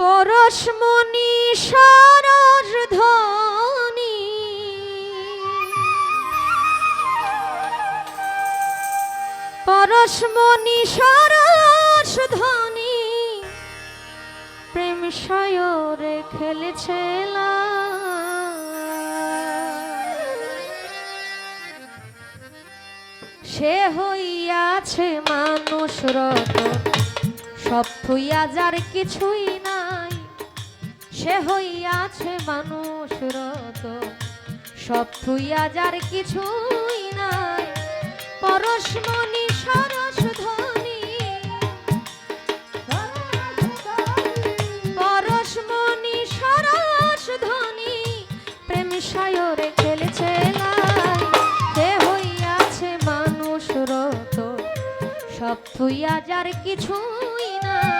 পরশমণি সরস ধ্বনি। পরশমণি সরস ধ্বনি। প্রেম সায়রে খেলেছে সে হইয়াছে মানুষ রতন। সব থুইয়া যার কিছুই নাই। সে হইয়াছে মানুষ রত। সব থুইয়া যার কিছুই নাই। পরশমণি সরস ধ্বনি পরশমণি সরস ধ্বনি প্রেম সায়রে খেলেছে লাই। সে হইয়াছে মানুষ রত। সব থুইয়া যার কিছুই নাই।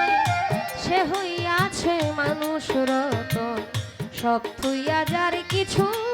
সে হইয়াছে মানুষ রত সব থুইয়া যার কিছুই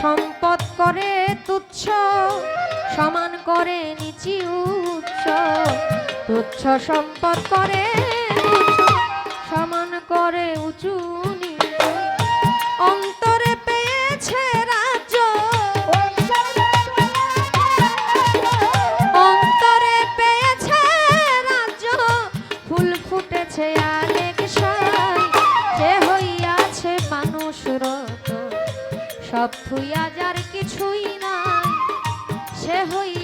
সম্পদ করে তুচ্ছ সমান করে নিচি উচ্চ। তুচ্ছ সম্পদ করে সব থুইয়া যার কিছুই নাই। সে হইয়াছে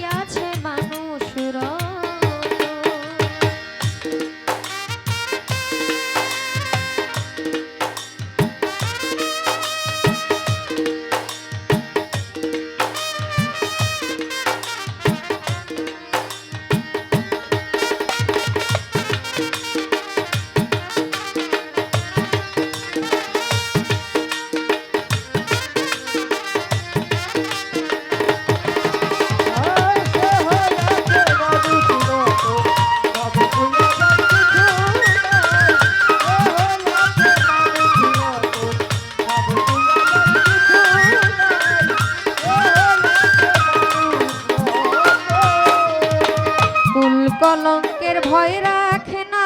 কলঙ্কের ভয় রাখে না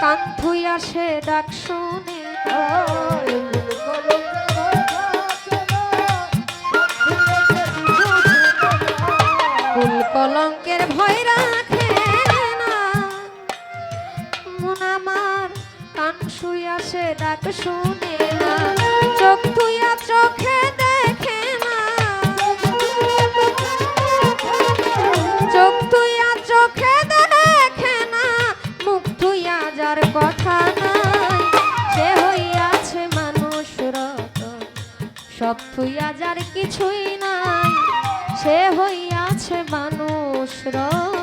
কান থুইয়া সে ডাক শুনে। কুল কলঙ্কের ভয় রাখে না, মন আমার কান শুইয়া সে ডাক শুনে না। চোখ থুইয়া চোখে সব তুইয়া যার কিছুই নাই সে হইয়াছে মানুষ রত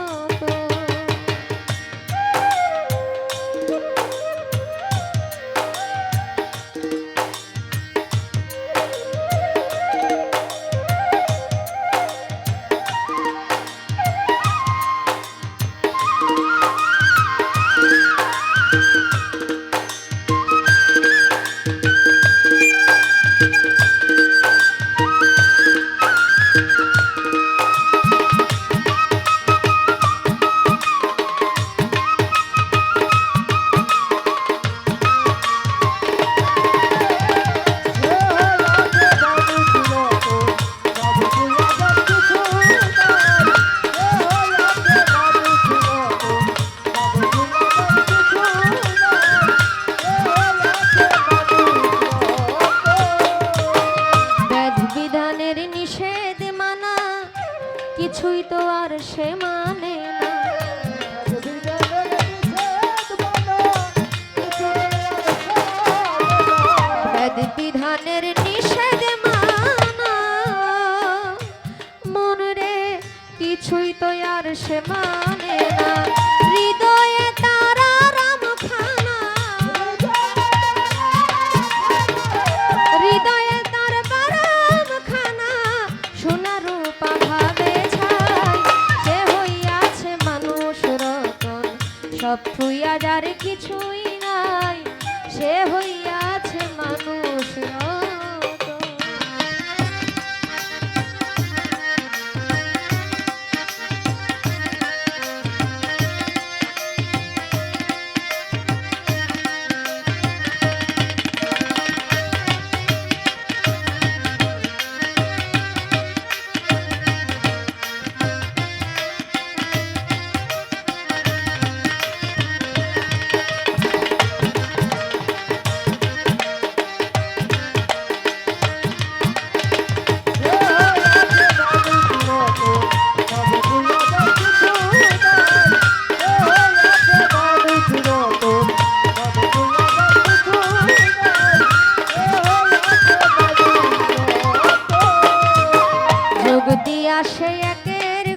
हाँ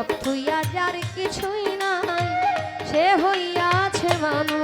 সব হইয়া যার কিছুই নাই সে হইয়াছে মানুষ।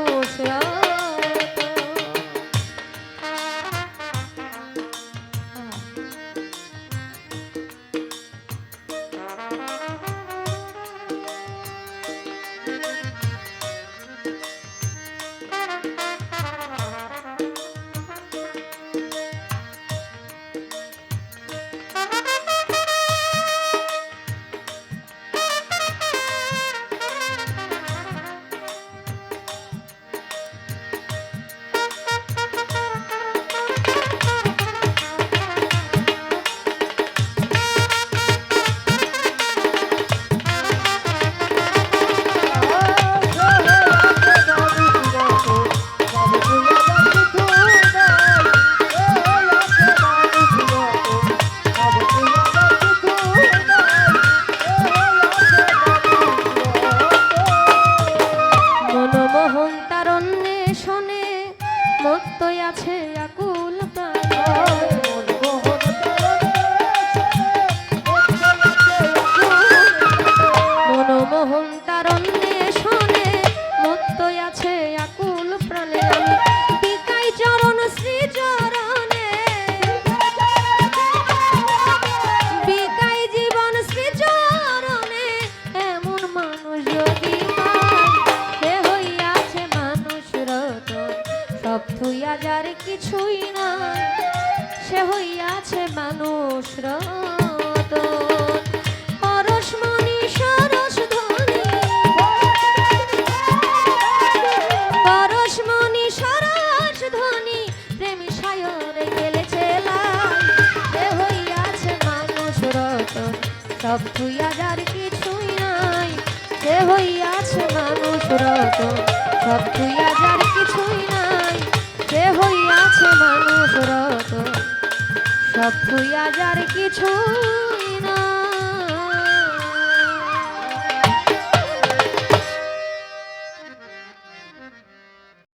যত সব তুই আজার কিছুই নাই। সে হইয়াছে মানুষ রত কিছুই